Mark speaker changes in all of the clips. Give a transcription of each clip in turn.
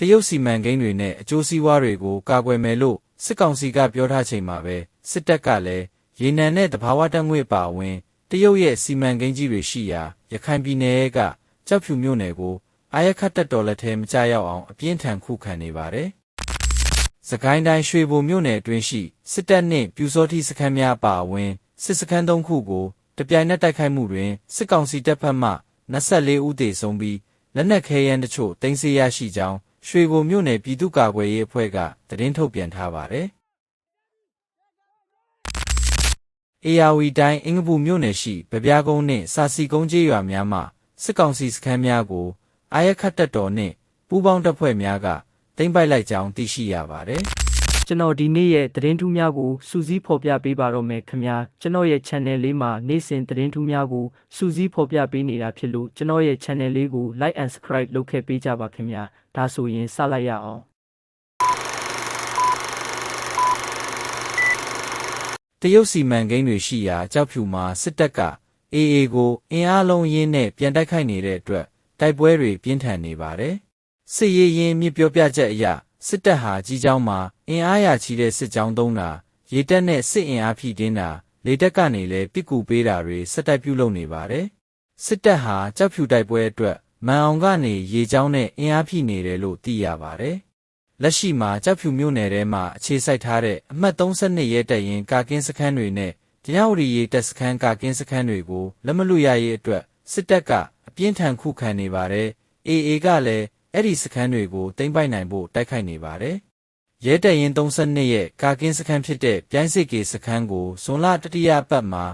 Speaker 1: တရုတ်စီမံကိန်းတွေနဲ့အကျိုးစီးပွားတွေကိုကာကွယ်မယ်လို့စစ်ကောင်စီကပြောထားချိန်မှာပဲစစ်တပ်ကလည်းရေနံနဲ့တဘာဝတက်ငွေ့ပါဝင်တရုတ်ရဲ့စီမံကိန်းကြီးတွေရှိရာရခိုင်ပြည်နယ်ကကြောက်ဖြူမြို့နယ်ကိုအာရခတ်တက်တော်လက်ထဲမကြရောက်အောင်အပြင်းထန်ခုခံနေပါတယ်။စကိုင်းတိုင်းရွှေဘိုမြို့နယ်အတွင်းရှိစစ်တပ်နှင့်ပြူစောတိစခန်းများပါဝင်စစ်စခန်းသုံးခုကိုတပြိုင်နက်တိုက်ခိုက်မှုတွင်စစ်ကောင်စီတပ်ဖက်မှ24ဦးသေဆုံးပြီးလက်နက်ခဲယမ်းတချို့တင်စီရရှိကြောင်း ရွှေဘိုမြို့နယ်ပြည်သူ့ကာကွယ်ရေးအဖွဲ့ကသတင်းထုတ်ပြန်ထားပါတယ်။အေယာဝီတိုင်းအင်္ဂပူမြို့နယ်ရှိဗပြားကုန်းနှင့်စာစီကုန်းကျေးရွာများမှစစ်ကောင်စီစခန်းများကိုအာရခတ်တပ်တော်နှင့်ပူးပေါင်းတပ်ဖွဲ့များကတင်ပိုက်လိုက်ကြောင်းသိရှိရပါတယ်။
Speaker 2: ကျွန်တော်ဒီနေ့ရဲ့သတင်းထူးများကိုစူးစီးဖော်ပြပေးပါတော့မယ်ခင်ဗျာကျွန်တော်ရဲ့ channel လေးမှာနေ့စဉ်သတင်းထူးများကိုစူးစီးဖော်ပြပေးနေတာဖြစ်လို့ကျွန်တော်ရဲ့ channel လေးကို like and subscribe လုပ်ခဲ့ပေးကြပါခင်ဗျာဒါဆိုရင်စလိုက်ရအောင်
Speaker 1: တရုတ်စီမံကိန်းတွေရှိရာကြောက်ဖြူမှာစစ်တပ်က AA ကိုအင်အားလုံးရင်းနဲ့ပြန်တိုက်ခိုက်နေတဲ့အတွက်တိုက်ပွဲတွေပြင်းထန်နေပါတယ်။စစ်ရေးရင်းမြစ်ပြောပြချက်အရ စစ်တပ်ဟာကြီးကြောင်းမှာအင်အားရချီတဲ့စစ်ကြောင်းသုံးတာရေတပ်နဲ့စစ်အင်အားဖြည့်တင်းတာလေတပ်ကနေလည်းပစ်ကူပေးတာတွေစက်တိုက်ပြုလုပ်နေပါတယ်။စစ်တပ်ဟာကြောက်ဖြူတိုက်ပွဲအတွက်မန်အောင်ကနေရေကြောင်းနဲ့အင်အားဖြည့်နေတယ်လို့သိရပါတယ်။လက်ရှိမှာကြောက်ဖြူမြို့နယ်ထဲမှာအခြေစိုက်ထားတဲ့အမှတ်32ရဲတပ်ရင်ကာကင်းစခန်းတွေနဲ့တရားဝတီရေးတပ်စခန်းကာကင်းစခန်းတွေကိုလက်မလွတ်ရရေးအတွက်စစ်တပ်ကအပြင်းထန်ခုခံနေပါတယ်။ AA ကလည်း အဲ့ဒီစခန်းတွေကိုတင်ပိုက်နိုင်ဖို့တိုက်ခိုက်နေပါတယ်။ရဲတပ်ရင်32ရဲ့ကာကင်းစခန်းဖြစ်တဲ့ပြိုင်းစစ်ကေစခန်းကိုဇွန်လတတိယပတ်မှာ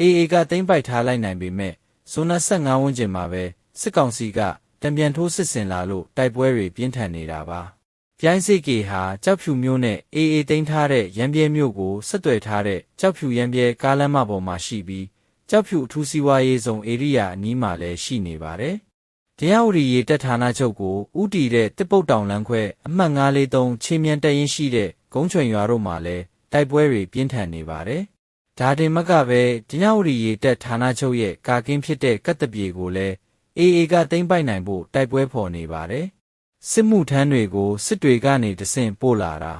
Speaker 1: AA ကတင်ပိုက်ထားလိုက်နိုင်ပေမဲ့ဇွန်လ15ဝန်းကျင်မှာပဲစစ်ကောင်စီကတံပြန်ထိုးစစ်ဆင်လာလို့တိုက်ပွဲတွေပြင်းထန်နေတာပါ။ပြိုင်းစိတ်ကေဟာကြောက်ဖြူမျိုးနဲ့အေးအေးသိမ်းထားတဲ့ရံပြဲမျိုးကိုဆက်သွယ်ထားတဲ့ကြောက်ဖြူရံပြဲကားလမ်းမပေါ်မှာရှိပြီးကြောက်ဖြူအထူးစီးပွားရေးဇုံဧရိယာအနီးမှာလည်းရှိနေပါတယ်။ တရားဝတီရေတပ်ဌာနချုပ်ကိုဥတီတဲ့တစ်ပုတ်တောင်လမ်းခွဲအမှတ်943ချင်းမြန်တက်ရင်ရှိတဲ့ဂုံးချွင်ရွာတို့မှာလည်းတိုက်ပွဲတွေပြင်းထန်နေပါတယ်။ဒါတင်မကပဲတရားဝတီရေတပ်ဌာနချုပ်ရဲ့ကာကင်းဖြစ်တဲ့ကတ်တပြေကိုလည်း AA ကသိမ်းပိုက်နိုင်ဖို့တိုက်ပွဲဖော်နေပါတယ်။စစ်မှုထမ်းတွေကိုစစ်တွေကနေတဆင့်ပို့လာတာ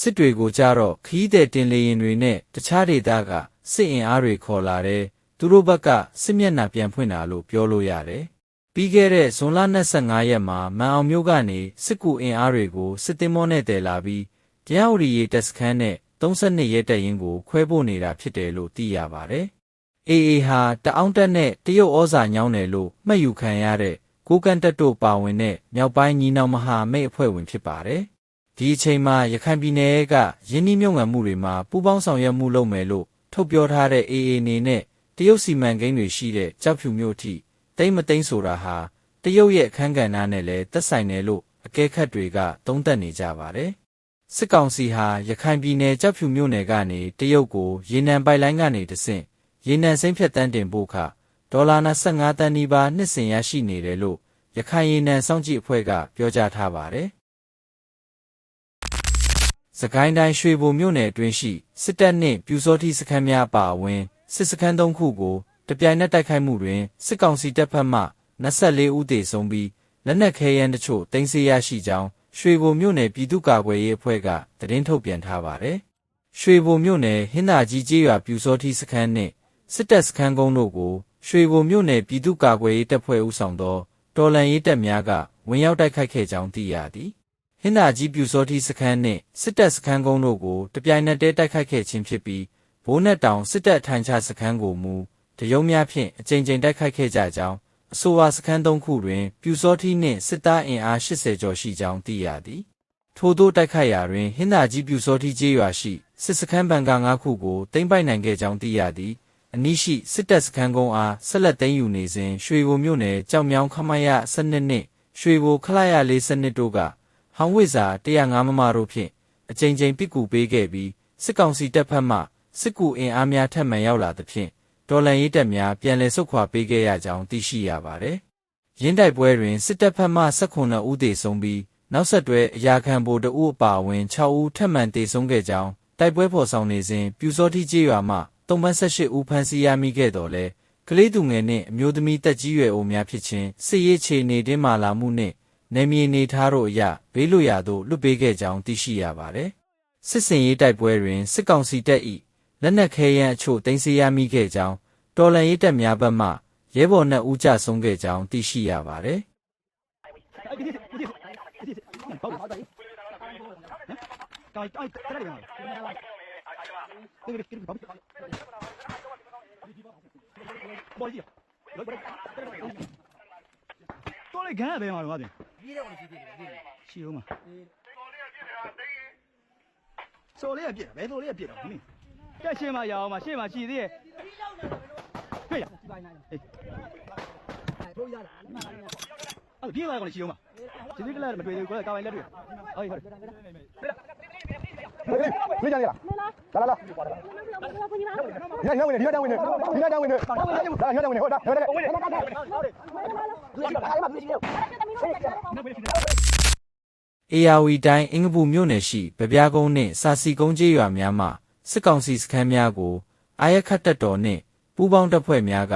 Speaker 1: စစ်တွေကိုကြတော့ခီးတဲ့တင်လေရင်တွေနဲ့တခြားဒေသကစစ်အင်အားတွေခေါ်လာတယ်သူတို့ဘက်ကစစ်မျက်နှာပြန်ဖွင့်တာလို့ပြောလို့ရတယ်။ ပြီးခဲ့တဲ့ဇွန်လ25ရက်မှာမန်အောင်မျိုးကနေစစ်ကူအင်အားတွေကိုစစ်တင်မောနဲ့တည်လာပြီးတရားဝတီရေတပ်စခန်းနဲ့32ရဲတပ်ရင်းကိုခွဲပို့နေတာဖြစ်တယ်လို့သိရပါတယ်။ AA ဟာတအောင်းတက်နဲ့တရုတ်ဩဇာညောင်းတယ်လို့မှတ်ယူခံရတဲ့ကိုကန်တက်တို့ပါဝင်တဲ့မြောက်ပိုင်းညီနောင်မဟာမိတ်အဖွဲ့ဝင်ဖြစ်ပါတယ်။ဒီအချိန်မှာရခိုင်ပြည်နယ်ကယင်းနှိမြုံငံမှုတွေမှာပူးပေါင်းဆောင်ရွက်မှုလုပ်မယ်လို့ထုတ်ပြောထားတဲ့ AA အနေနဲ့တရုတ်စီမံကိန်းတွေရှိတဲ့ကြောက်ဖြူမြို့ထိ တိမ့်မသိမ့်ဆိုတာဟာတရုတ်ရဲ့အခန်းကဏ္ဍနဲ့လည်းသက်ဆိုင်တယ်လို့အကဲခတ်တွေကသုံးသပ်နေကြပါတယ်။စစ်ကောင်စီဟာရခိုင်ပြည်နယ်ကြောက်ဖြူမြို့နယ်ကနေတရုတ်ကိုရေနံပိုက်လိုင်းကနေတဆင့်ရေနံစိမ့်ဖြတ်တန်းတင်ဖို့ခဒေါ်လာ25တန်းနီးပါးနှစ်စဉ်ရရှိနေတယ်လို့ရခိုင်ရေနံစောင့်ကြည့်အဖွဲ့ကပြောကြားထားပါတယ်။စကိုင်းတိုင်းရွှေဘိုမြို့နယ်အတွင်းရှိစစ်တပ်နှင့်ပြူစောတိစခန်းများပါဝင်စစ်စခန်းသုံးခုကို တပြိုင်နက်တိုက်ခိုက်မှုတွင်စစ်ကောင်စီတပ်ဖက်မှ24ဦးသေဆုံးပြီးလက်နက်ခဲယမ်းတချို့တင်စီရရှိကြောင်းရွှေဘိုမြို့နယ်ပြည်သူ့ကာကွယ်ရေးအဖွဲ့ကသတင်းထုတ်ပြန်ထားပါတယ်။ရွှေဘိုမြို့နယ်ဟင်းသာကြီးကျေးရွာပြူစောတိစခန်းနှင့်စစ်တပ်စခန်းကုန်းတို့ကိုရွှေဘိုမြို့နယ်ပြည်သူ့ကာကွယ်ရေးတပ်ဖွဲ့ဦးဆောင်သောတော်လှန်ရေးတပ်များကဝင်ရောက်တိုက်ခိုက်ခဲ့ကြောင်းသိရသည်။ဟင်းသာကြီးပြူစောတိစခန်းနှင့်စစ်တပ်စခန်းကုန်းတို့ကိုတပြိုင်နက်တည်းတိုက်ခိုက်ခဲ့ခြင်းဖြစ်ပြီးဘိုးနက်တောင်စစ်တပ်ထိုင်ချစခန်းကိုမူ တရုံများဖြင့်အကြိမ်ကြိမ်တိုက်ခိုက်ခဲ့ကြကြောင်းအဆိုပါစခန်းသုံးခုတွင်ပြူစောတိနှင့်စစ်သားအင်အား80ကျော်ရှိကြောင်းသိရသည်။ထို့သောတိုက်ခိုက်ရာတွင်ဟင်းသာကြီးပြူစောတိကျေးရွာရှိစစ်စခန်းဘန်ကာ၅ခုကိုတင်ပိုက်နိုင်ခဲ့ကြောင်းသိရသည်။အနီးရှိစစ်တပ်စခန်းကုန်းအားဆက်လက်သိမ်းယူနေစဉ်ရွှေဘိုမြို့နယ်ကြောက်မြောင်းခမရ12နှင့်ရွှေဘိုခလာရ42တို့ကဟောင်ဝိဇာ105မမတို့ဖြင့်အကြိမ်ကြိမ်ပစ်ကူပေးခဲ့ပြီးစစ်ကောင်စီတပ်ဖက်မှစစ်ကူအင်အားများထပ်မံရောက်လာသဖြင့် တော်လန်ရေးတပ်များပြန်လည်ဆုတ်ခွာပေးခဲ့ရကြောင်းသိရှိရပါတယ်။ရင်းတိုက်ပွဲတွင်စစ်တပ်ဖက်မှ18ဦးသေဆုံးပြီးနောက်ဆက်တွဲအရာခံဗိုလ်တအုပ်အပါအဝင်6ဦးထပ်မံသေဆုံးခဲ့ကြောင်းတိုက်ပွဲဖော်ဆောင်နေစဉ်ပြူစောတိကျေးရွာမှတုံပန်း18ဦးဖမ်းဆီးရမိခဲ့တော်လဲကလေးသူငယ်နှင့်အမျိုးသမီးတက်ကြီးရွယ်အိုများဖြစ်ခြင်းစစ်ရေးခြေနေတင်းမာလာမှုနှင့်နေမြေနေထားတို့အရဘေးလွတ်ရာသို့လွတ်ပေးခဲ့ကြောင်းသိရှိရပါတယ်။စစ်စင်ရေးတိုက်ပွဲတွင်စစ်ကောင်စီတပ်၏လက်နက်ခဲယမ်းအချို့တင်စီရမိခဲ့ကြောင်း တော်လန်ရေးတပ်များဘက်မှရဲဘော်နှက်ဦးကြဆုံးခဲ့ကြောင်းသိရှိရပါတယ်
Speaker 3: တော်လေခံရပဲမှာတော့ဗျာရှီဦးမှာတော်လေးကပြစ်တာဘယ်တော်လေးကပြစ်တာမင်းတက်ရှင်းမှာရအောင်မှာရှင်းမှာရှီသေးရဲ့ ပိုင်းနိုင်ဟေးထိုးရတာအဲ့ပြေးပါကောင်ချီအောင်ပါဒီနေ့ကလည်းမတွေ့သေးဘူးကိုယ်ကကာဝိုင်လက်တွေ့ဟုတ်ဟုတ်
Speaker 4: ပြေးကြရလားလာလာလာရရဝင်နေရရဝင်နေရရဝင်နေရရဝင်နေဟိုတာဟိုတာဝင်
Speaker 1: နေအေယာဝီတိုင်းအင်္ဂပူမြို့နယ်ရှိဗပြားကုန်းနှင့်စာစီကုန်းကျေးရွာများမှာစစ်ကောင်စီစခန်းများကိုအာရခတ်တပ်တော်နှင့် ပူးပေါင်းတပ်ဖွဲ့များက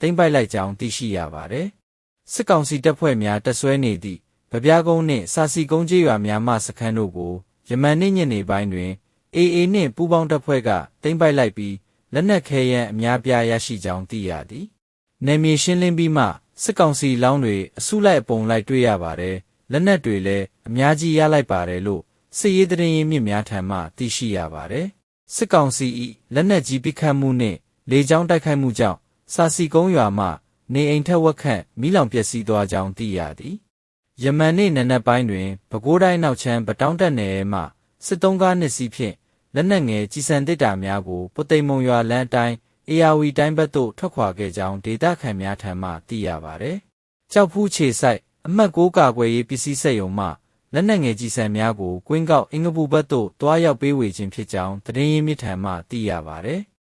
Speaker 1: တင်ပိုက်လိုက်ကြောင်းသိရှိရပါသည်။စစ်ကောင်စီတပ်ဖွဲ့များတပ်ဆွဲနေသည့်ဗပြားကုန်းနှင့်စာစီကုန်းကျေးရွာများမှစခန်းတို့ကိုယမန်နေ့ညနေပိုင်းတွင် AA နှင့်ပူးပေါင်းတပ်ဖွဲ့ကတင်ပိုက်လိုက်ပြီးလက်နက်ခဲယမ်းအများပြားရရှိကြောင်းသိရသည်။နယ်မြေရှင်းလင်းပြီးမှစစ်ကောင်စီလောင်းတွေအစုလိုက်အပုံလိုက်တွေ့ရပါတယ်။လက်နက်တွေလည်းအများကြီးရလိုက်ပါတယ်လို့စစ်ရေးသတင်းရင်းမြစ်များထံမှသိရှိရပါတယ်။စစ်ကောင်စီ၏လက်နက်ကြီးပစ်ခတ်မှုနှင့် လေကြောင်းတိုက်ခိုက်မှုကြောင့်စာစီကုန်းရွာမှ နေအိမ်ထက်ဝက်ခန့်မိလောင်ပျက်စီးသွားကြောင်းသိရသည်။ယမန်နေ့နံနက်ပိုင်းတွင်ပဲခူးတိုင်းနောက်ချမ်းပတောင်းတက်နယ်မှစစ်တုံးကားနှစ်စီးဖြင့်လက်နက်ငယ်ကြီးစံတစ်တာများကိုပုသိမ်မုံရွာလမ်းအတိုင်း ARV တိုင်းဘက်သို့ထွက်ခွာခဲ့ကြောင်းဒေသခံများထံမှသိရပါသည်။ကြောက်ဖူးခြေဆိုင်အမှတ်6ကာကွယ်ရေးပစ္စည်းစက်ရုံမှလက်နက်ငယ်ကြီးစံများကိုကွင်းကောက်အင်္ဂပူဘက်သို့တွားရောက်ပေးဝေခြင်းဖြစ်ကြောင်းသတင်းရင်းမြစ်ထံမှသိရပါသည်။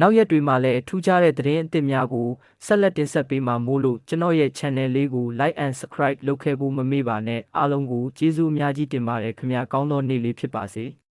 Speaker 2: နောက်ရက်တွေမှာလည်းထူးခြားတဲ့သတင်းအသစ်များကိုဆက်လက်တင်ဆက်ပေးမှာမို့လို့ကျွန်တော်ရဲ့ channel လေးကို like and subscribe လုပ်ခဲ့ဖို့မမေ့ပါနဲ့အားလုံးကိုကျေးဇူးအများကြီးတင်ပါတယ်ခင်ဗျာကောင်းသောနေ့လေးဖြစ်ပါစေ။